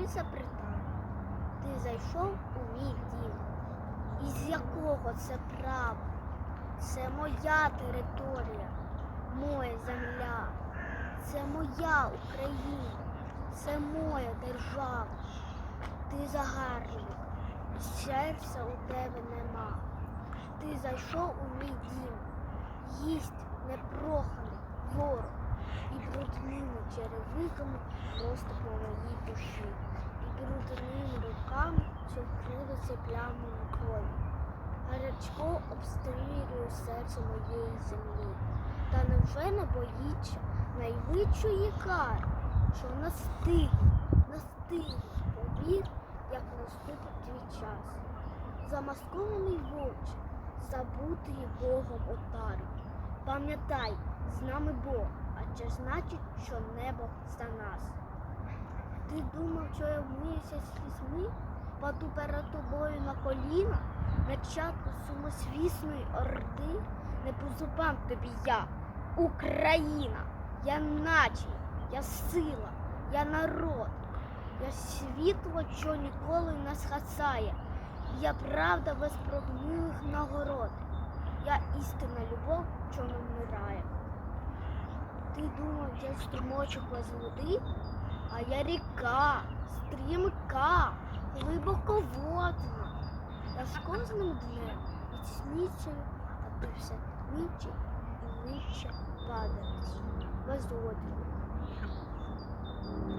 Бориса Британа. Ти зайшов у мій дім. Із якого це право? Це моя територія, моя земля, це моя Україна, це моя держава. Ти загарбник, серця у тебе нема. Ти зайшов у мій дім, їсть і брудними черевиками просто по моїй душі, і брудними руками що вкрилися плямами крові. Гарячко обстрілює серце моєї землі. Та невже не боїться найвищої кари, що настигне, настигне, повір, як наступить твій час. Замаскований вовче, забутий Богом отару. Пам'ятай, з нами Бог, а це значить, що небо за нас. Ти думав, що я вмиюся слізьми, паду перед тобою на коліна, начатку сумосвісної орди, не по зубам тобі я, Україна, я наче, я сила, я народ, я світло, що ніколи не згасає, я правда без прогнилих нагород, я істинна любов, що не вмирає. Ти думав, я струмочок без води, а я ріка, стрімка, глибоководна. Я з кожним днем міцнічою, а ти все ніче і нижче падаєш. Без одягу.